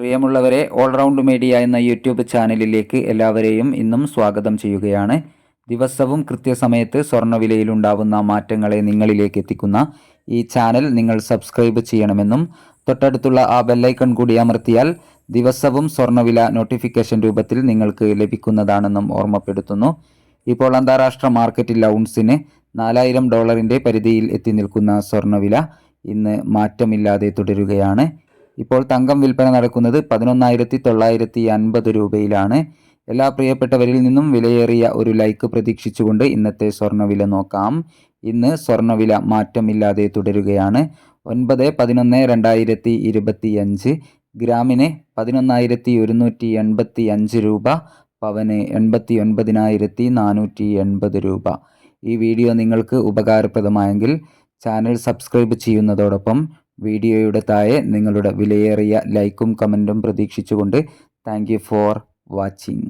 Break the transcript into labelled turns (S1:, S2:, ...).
S1: പ്രിയമുള്ളവരെ all-round media എന്ന YouTube ചാനലിലേക്ക് എല്ലാവരെയും ഇന്നും സ്വാഗതം ചെയ്യുകയാണ്. ദിവസവും കൃത്യസമയത്ത് സ്വർണവിലയിലുണ്ടാവുന്ന മാറ്റങ്ങളെ നിങ്ങളിലേക്ക് എത്തിക്കുന്ന ഈ ചാനൽ നിങ്ങൾ സബ്സ്ക്രൈബ് ചെയ്യണമെന്നും തൊട്ടടുത്തുള്ള ആ ബെല്ലൈക്കൺ കൂടി അമർത്തിയാൽ ദിവസവും സ്വർണവില നോട്ടിഫിക്കേഷൻ രൂപത്തിൽ നിങ്ങൾക്ക് ലഭിക്കുന്നതാണെന്നും ഓർമ്മപ്പെടുത്തുന്നു. ഇപ്പോൾ അന്താരാഷ്ട്ര മാർക്കറ്റിൽ ഔൺസിന് നാലായിരം ഡോളറിന്റെ പരിധിയിൽ എത്തി നിൽക്കുന്ന സ്വർണവില ഇന്ന് മാറ്റമില്ലാതെ തുടരുകയാണ്. ഇപ്പോൾ തങ്കം വിൽപ്പന നടക്കുന്നത് പതിനൊന്നായിരത്തി തൊള്ളായിരത്തി അൻപത് രൂപയിലാണ്. എല്ലാ പ്രിയപ്പെട്ടവരിൽ നിന്നും വിലയേറിയ ഒരു ലൈക്ക് പ്രതീക്ഷിച്ചുകൊണ്ട് ഇന്നത്തെ സ്വർണവില നോക്കാം. ഇന്ന് സ്വർണവില മാറ്റമില്ലാതെ തുടരുകയാണ്. ഒൻപത് പതിനൊന്ന് രണ്ടായിരത്തി ഇരുപത്തി അഞ്ച് ഗ്രാമിന് പതിനൊന്നായിരത്തി ഒരുന്നൂറ്റി എൺപത്തി അഞ്ച് രൂപ പവന് എൺപത്തി ഒൻപതിനായിരത്തി നാനൂറ്റി എൺപത് രൂപ. ഈ വീഡിയോ നിങ്ങൾക്ക് ഉപകാരപ്രദമായെങ്കിൽ ചാനൽ സബ്സ്ക്രൈബ് ചെയ്യുന്നതോടൊപ്പം വീഡിയോയുടെ താഴെ നിങ്ങളുടെ വിലയേറിയ ലൈക്കും കമന്റും പ്രതീക്ഷിച്ചുകൊണ്ട് താങ്ക് ഫോർ വാച്ചിങ്.